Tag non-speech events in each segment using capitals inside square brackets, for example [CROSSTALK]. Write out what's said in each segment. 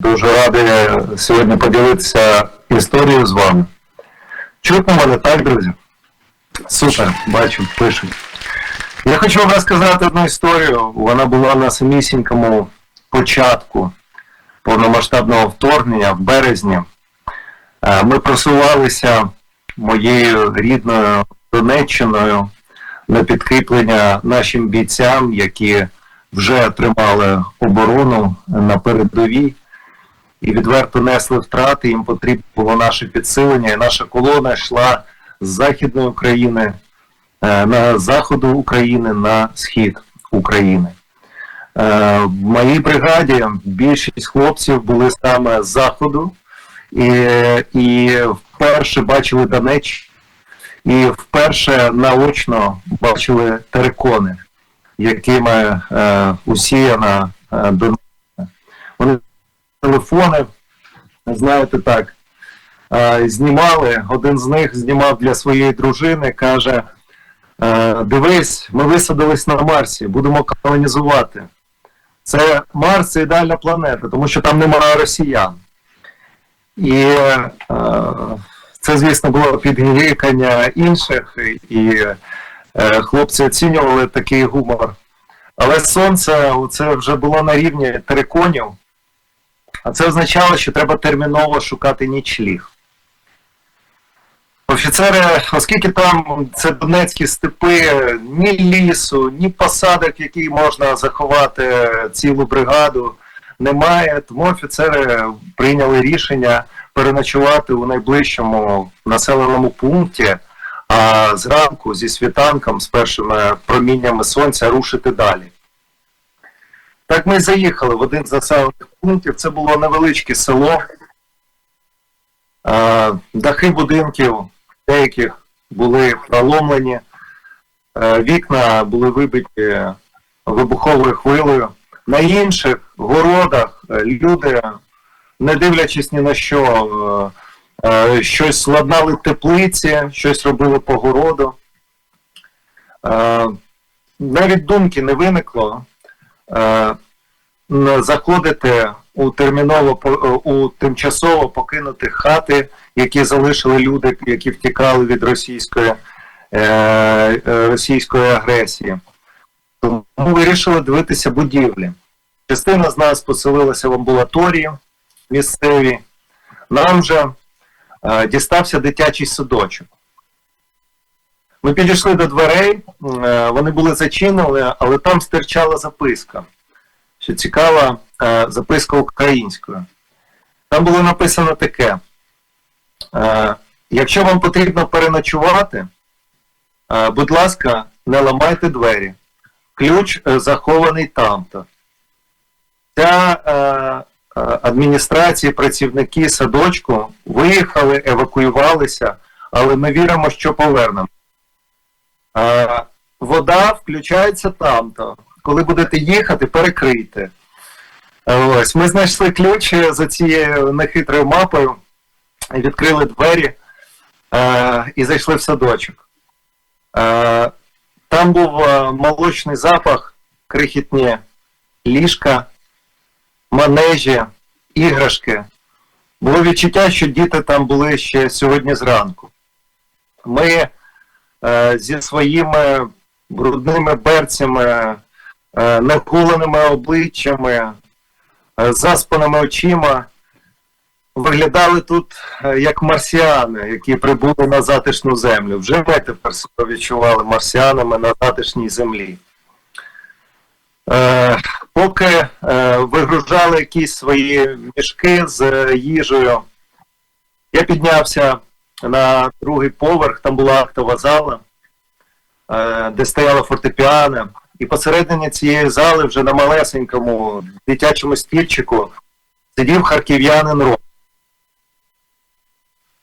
Дуже радий сьогодні поділитися історією з вами. Чутно мене, так, друзі? Супер, бачу, пишуть. Я хочу вам розказати одну історію. Вона була на самісінькому початку повномасштабного вторгнення в березні. Е, Ми просувалися моєю рідною Донеччиною на підкріплення нашим бійцям, які вже тримали оборону на передовій і відверто несли втрати. Їм потрібно було наше підсилення. І наша колона йшла з західної України е, на заходу України на схід України. Е, В моїй бригаді більшість хлопців були саме з заходу, і, і вперше бачили Донеччину, і вперше наочно бачили терикони, якими е, усіяна е, Донеччина. Вони телефони, знаєте так, е, знімали. Один з них знімав для своєї дружини, каже: е, Дивись, ми висадились на Марсі, будемо колонізувати. Це Марс це ідеальна планета, тому що там немає росіян. І е, це, звісно, було підгікання інших, і е, хлопці оцінювали такий гумор. Але сонце це вже було на рівні териконів. А це означало, що треба терміново шукати нічліг. Офіцери, оскільки там це Донецькі степи, ні лісу, ні посадок, які можна заховати цілу бригаду, немає. Тому офіцери прийняли рішення переночувати у найближчому населеному пункті, а зранку зі світанком, з першими проміннями сонця рушити далі. Так ми заїхали в один з населених пунктів. Це було невеличке село. Дахи будинків деяких були проломлені, вікна були вибиті вибуховою хвилею. На інших городах е, люди, не дивлячись ні на що, е, е, щось ладнали теплиці, щось робили по городу. Навіть думки не виникло заходити у терміново е, у тимчасово покинути хати, які залишили люди, які втікали від російської, е, е, російської агресії. Тому вирішили дивитися будівлі. Частина з нас поселилася в амбулаторії місцеві. Нам же дістався дитячий садочок. Ми підійшли до дверей, вони були зачинені, але там стирчала записка. Що цікава е, записка українською. Там було написано таке: е, якщо вам потрібно переночувати, е, будь ласка, не ламайте двері. Ключ захований там-то. Ця адміністрація, працівники садочку виїхали, евакуювалися, але ми віримо, що повернемо. Вода включається там-то. Коли будете їхати, перекрийте. Ось, ми знайшли ключ за цією нехитрою мапою, відкрили двері е, і зайшли в садочок. Е, там був е, молочний запах, крихітні ліжка, манежі, іграшки. Було відчуття, що діти там були ще сьогодні зранку. Ми е, зі своїми брудними берцями, е, накуленими обличчями, е, заспаними очима виглядали тут е, як марсіани, які прибули на затишну землю. Вже ми тепер себе відчували марсіанами на затишній землі. Поки вигружали якісь свої мішки з їжею, я піднявся на другий поверх, там була актова зала, де стояла фортепіано. І посередині цієї зали вже на малесенькому дитячому стільчику сидів харків'янин Ром.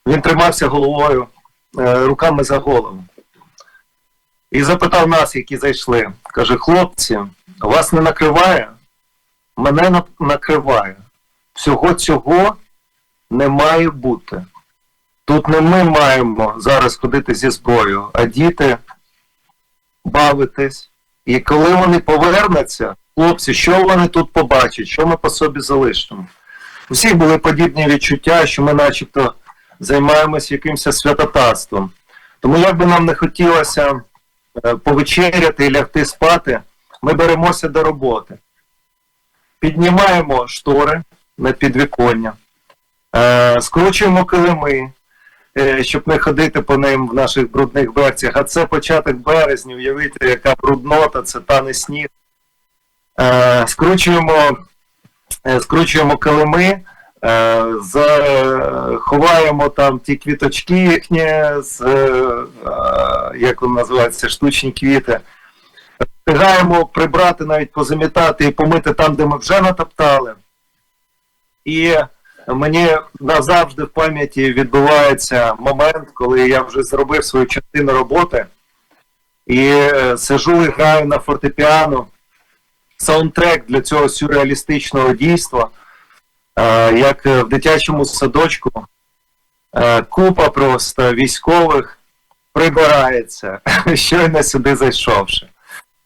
Він тримався головою, е, руками за голову. І запитав нас, які зайшли. Каже: хлопці, вас не накриває? Мене накриває. Всього цього не має бути. Тут не ми маємо зараз ходити зі зброєю, а діти бавитись. І коли вони повернуться, хлопці, що вони тут побачать, що ми по собі залишимо? У всіх були подібні відчуття, що ми начебто займаємось якимось святотатством. Тому як би нам не хотілося е, повечеряти і лягти спати, ми беремося до роботи. Піднімаємо штори на підвіконня, е, скручуємо килими, щоб не ходити по ним в наших брудних берцях. А це початок березня, уявити, яка бруднота, це тане сніг. Е, скручуємо, е, скручуємо килими, е, ховаємо там ті квіточки їхні, з, е, е, як вони називаються, штучні квіти. Встигаємо прибрати, навіть позамітати і помити там, де ми вже натоптали. І мені назавжди в пам'яті відбувається момент, коли я вже зробив свою частину роботи і е, сижу і граю на фортепіано саундтрек для цього сюрреалістичного дійства, е, як в дитячому садочку. Е, Купа просто військових прибирається, [LAUGHS] щойно сюди зайшовши.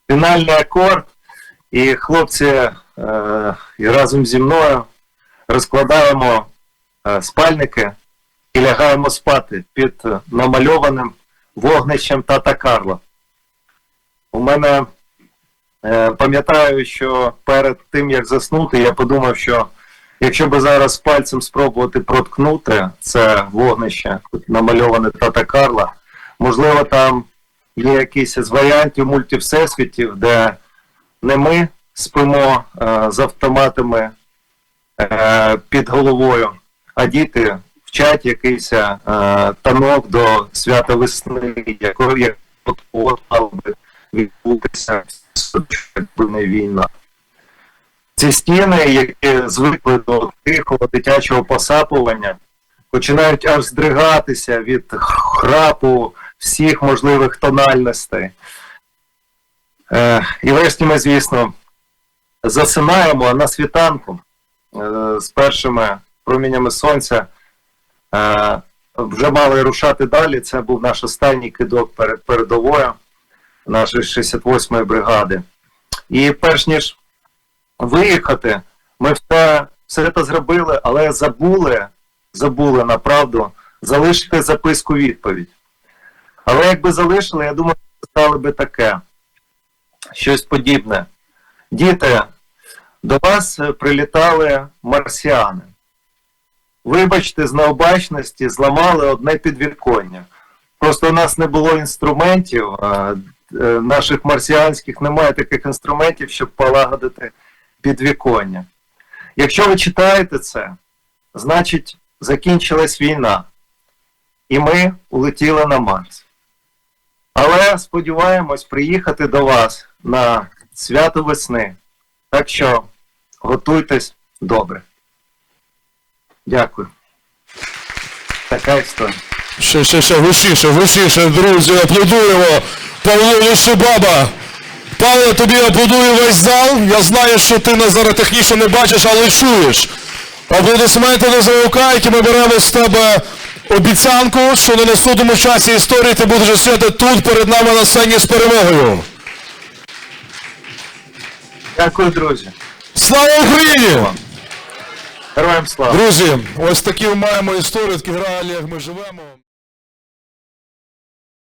Фінальний акорд, і хлопці е, разом зі мною розкладаємо е, спальники і лягаємо спати під е, намальованим вогнищем тата Карла. У мене е, пам'ятаю, що перед тим як заснути, я подумав, що якщо би зараз пальцем спробувати проткнути це вогнище, намальоване тата Карла, можливо, там є якийсь з варіантів мультивсесвітів, де не ми спимо з автоматами е, під головою, а діти вчать якийсь е, танок до свята весни, якого як мала би відбутися не війна. Ці стіни, які звикли до тихого дитячого посапування, починають аж здригатися від храпу всіх можливих тональностей. Е, і врешті ми, звісно, засинаємо, на світанку з першими промінями сонця е, вже мали рушати далі. Це був наш останній кидок перед передовою нашої 68-ї бригади. І перш ніж виїхати, ми все, все це зробили, але забули, забули направду залишити записку відповідь. Але якби залишили, я думаю, стали би таке щось подібне. Діти, до вас е, прилітали марсіани. Вибачте, з необачності зламали одне підвіконня. Просто у нас не було інструментів, е, наших марсіанських немає таких інструментів, щоб полагодити підвіконня. Якщо ви читаєте це, значить закінчилась війна, і ми улетіли на Марс. Але сподіваємось приїхати до вас на свято весни. Так що готуйтесь добре. Дякую. Така історія. Ще, ще, ще, гучніше, гучніше, друзі, аплодуємо Павлу Лишибаба. Павло, тобі аплодує весь зал. Я знаю, що ти нас зараз технічно не бачиш, але чуєш. Аплодисменти до Завука, які ми беремо з тебе обіцянку, що на наступному часі історії ти будеш сидіти тут перед нами на сцені з перемогою. Дякую, друзі. Слава Україні! Героям слава! Друзі, ось такі маємо історію, такі реаліях ми живемо.